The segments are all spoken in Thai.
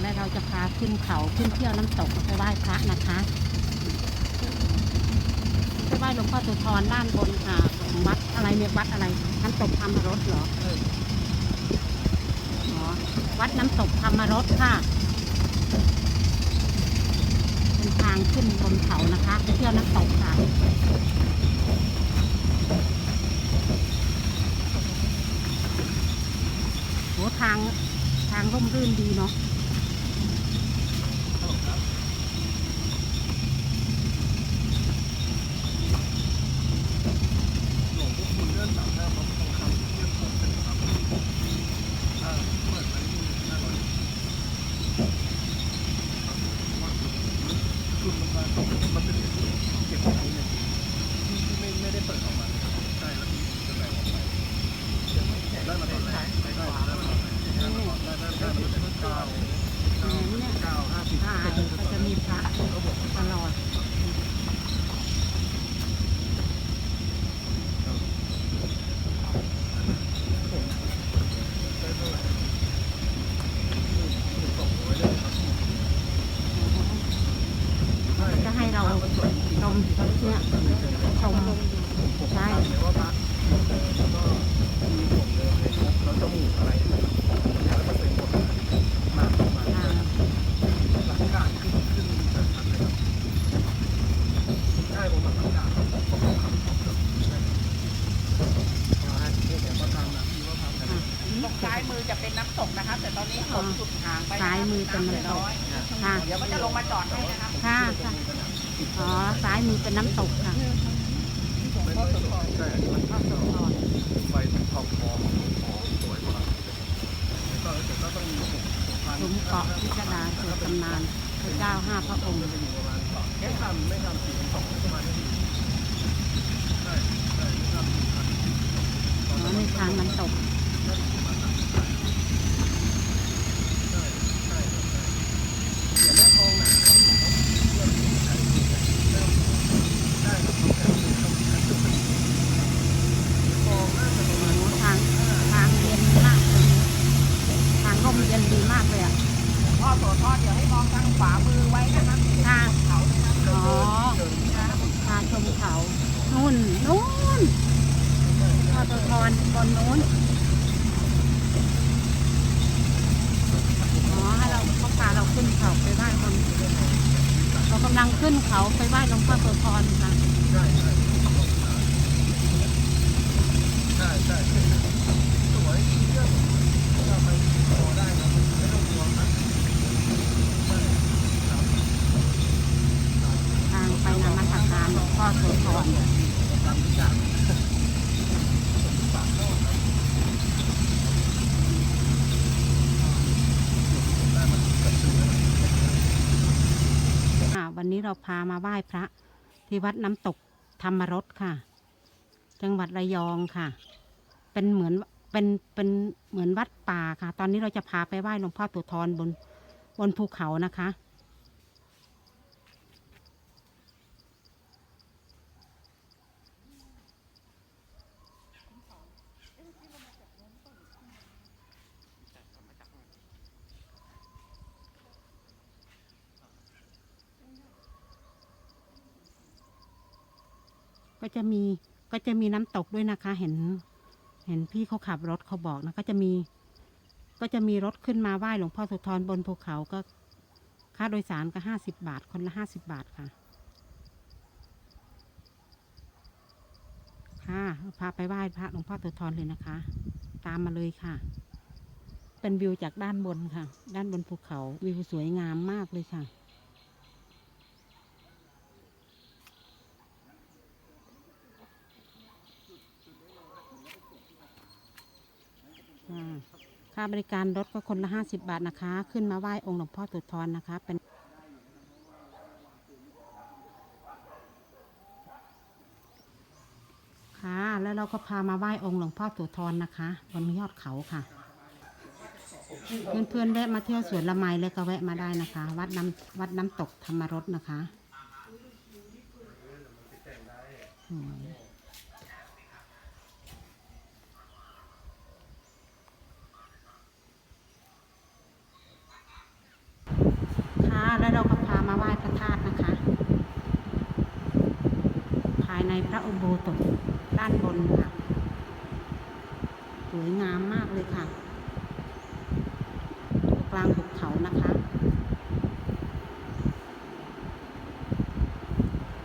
แล้วเราจะพาขึ้นเขาขึ้นเที่ยวน้ำตกไปไหว้พระนะคะไปไหว้หลวงพ่อสุธรด้านบนค่ะของวัดอะไรเนี่ยวัดอะไรน้ำตกธรรมรสเหรออ๋อวัดน้ำตกธรรมรสค่ะเป็นทางขึ้นบนเขานะคะไปเที่ยวน้ำตกค่ะโหทางทางร่มรื่นดีเนาะ มหน้าพระทองคำเทียบผมเป็นครับอ่าเปิดไว้ที่ห้าร้อยคือมันมามันเป็นเหรียญที่เก็บไว้ กันอ่าตรงซ้ายมือจะเป็นน้ำตกนะคะ แต่ตอนนี้ผมสุดห่างไปะซ้ายมือเป็นน้ำตกอยค่ะเดี๋ยวก็จะลงมาจอดให้นะคะค่ะ อ๋อ ซ้ายมือเป็นน้ำตกค่ะ ไม่ไม่สวยใช่อันนี้มันภาพสวยไฟทองทองทองสวยมากก็แต่ก็ต้องหลุมเกาะพิจารณาเกิดตำนานพระเจ้าห้าพระองค์จะอยู่ประมาณไม่ทำไม่ทำสี่สองประมาณนี้ใช่ใช่ไม่ทำสี่พันอ๋อในทางน้ำตก ใช่ใช่ครับใช่เดี๋ยวแม่ทองหนาครับใช่ครับทองน่าจะประมาณ โอ้ทางทางเย็นมากเลยทางร่มเย็นดีมากเลยอะ พ่อโสธรเดี๋ยวให้มองทาง ขวามือไว้นะคะค่ะเขาอ๋อทางชมเขานู่นนู่นพอตทอนบนนู้นอ๋อให้เราเขาพาเราขึ้นเขาไปไหว้คนเรากำลังขึ้นเขาไปไหว้หลวงพ่อโสธรค่ะใช่ใช่ใช่ใช่สวยเยี่ยมเราไปพอได้นะไม่ต้องกลัวนะใช่ครับ ทางไปนมัสกาตัวทอนวันนี้เราพามาไหว้พระ ที่วัดน้ำตกธรรมรสค่ะ จังหวัดระยองค่ะ เป็นเหมือนเป็นเป็นเหมือนวัดป่าค่ะ ตอนนี้เราจะพาไปไหว้หลวงพ่อโสธรบนบนภูเขานะคะ ก็จะมีก็จะมีน้ำตกด้วยนะคะ เห็น เห็นพี่เขาขับรถเขาบอกนะก็จะมี ก็จะมีรถขึ้นมาไหว้หลวงพ่อโสุธรบนภูเขาก็ ค่าโดยสารก็ห้าสิบบาท คนละห้าสิบบาทค่ะ ค่ะพาไปไหว้พระหลวงพ่อโสุธรเลยนะคะ ตามมาเลยค่ะ เป็นวิวจากด้านบนค่ะ ด้านบนภูเขาวิวสวยงามมากเลยค่ะ อ่า ค่าบริการรถก็คนละห้าสิบบาทนะคะ ขึ้นมาไหว้องค์หลวงพ่อโสุธรนะคะเป็นค่ะ แล้วเราก็พามาไหว้องค์หลวงพ่อโสุธรนะคะบนยอดเขาค่ะ เพื่อนๆแวะมาเที่ยวสวนละไมเลยก็แวะมาได้นะคะ วัดน้ำวัดน้ำตกธรรมรสนะคะสวย ในพระอุโบสถด้านบนค่ะ สวยงามมากเลยค่ะกลางหุบเขานะคะ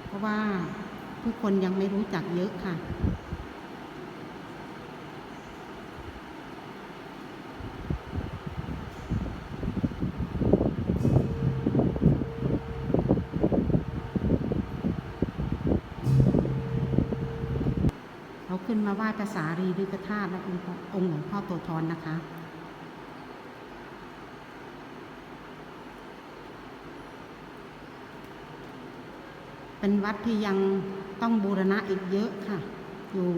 เพราะว่าผู้คนยังไม่รู้จักเยอะค่ะ เราขึ้นมาไหว้ภาษารีริกธาตุและองค์หลวงพ่อโตทอนนะคะเป็นวัดที่ยังต้องบูรณะอีกเยอะค่ะ อยู่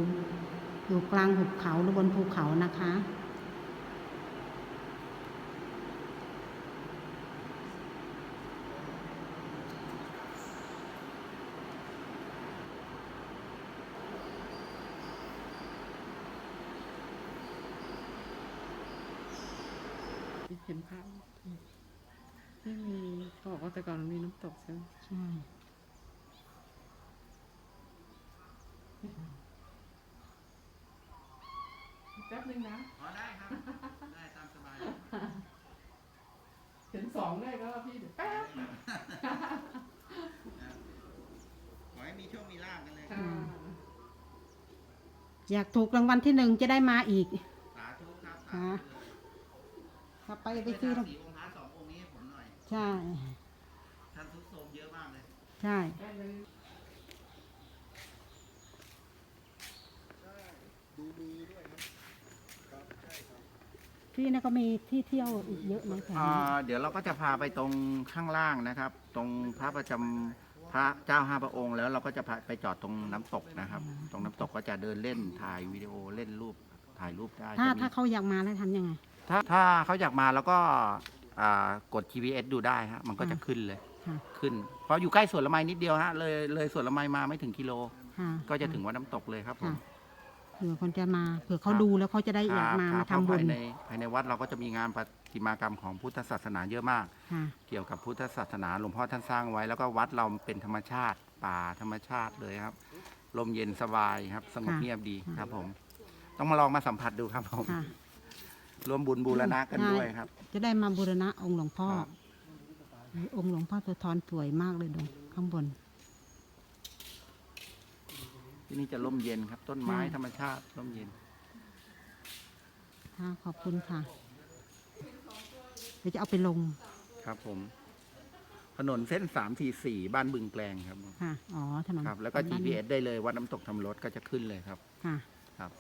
อยู่กลางหุบเขาหรือบนภูเขานะคะ เห็นภาพที่มีเขาบอกว่าแต่ก่อนมันมีน้ำตกใช่ไหมใช่แป๊บนึงนะ อ๋อได้ครับ ได้ตามสบายเห็นสองได้ก็พี่เดี๋ยวแป๊บขอให้มีโชคมีลาบกันเลยค่ะอยากถูกรางวัลที่หนึ่งจะได้มาอีก สาธุครับค่ะ ถ้าไปไปไปซื้ซื้ออรางสีองค์พระสององค์นี้ให้ผมหน่อยใช่ ท่านทุกโทรมเยอะมากเลย ใช่ได้เลยดูมือด้วยครับครับใช่ครับที่นี่ก็มีที่เที่ยวอีกเยอะไหมแถวอ่านี้เดี๋ยวเราก็จะพาไปตรงข้างล่างนะครับ ตรงพระประจำพระเจ้าห้าพระองค์ แล้วเราก็จะพาไปจอดตรงน้ำตกนะครับ ตรงน้ำตกก็จะเดินเล่นถ่ายวิดีโอเล่นรูปถ่ายรูปได้ถ้าจะมีถ้าเขาอยากมาแล้วทำยังไง ถ้าถ้าเขาอยากมาแล้วก็อ่ากด GPS ดูได้ฮะมันก็จะอ่าขึ้นเลยค่ะ ขึ้น เพราะอยู่ใกล้สวนละไมนิดเดียวฮะเลยเลยสวนละไมมาไม่ถึงกิโล ค่ะก็จะถึงวัดน้ำตกเลยครับผม ค่ะเผื่อคนจะมาเผื่อเขาครับ ดูแล้วเขาจะได้อยากมาครัมาบทำบุญภายในภายในวัดเราก็จะมีงานประติมากรรมของพุทธศาสนาเยอะมาก ค่ะ เกี่ยวกับพุทธศาสนาหลวงพ่อท่านสร้างไว้ แล้วก็วัดเราเป็นธรรมชาติป่าธรรมชาติเลยครับลมเย็นสบายครับ สงบค่ะ เงียบดีค่ะครับผม ต้องมาลองมาสัมผัสดูครับผม ค่ะ ร่วมบุญบูรณะกันใช่ด้วยครับ จะได้มาบูรณะองค์หลวงพ่อ ครับ องค์หลวงพ่อตัวทอนสวยมากเลยดูข้างบน ที่นี่จะร่มเย็นครับ ต้นไม้ใช่ธรรมชาติร่มเย็น ค่ะขอบคุณค่ะ เดี๋ยวจะเอาไปลงครับผม ถนนเส้นสามสี่สี่บ้านบึงแกลงครับ ค่ะ อ๋อถนนครับ แล้วก็บ้าน GPS ได้เลยวัดน้ำตกทำรถก็จะขึ้นเลยครับ ค่ะ ครับ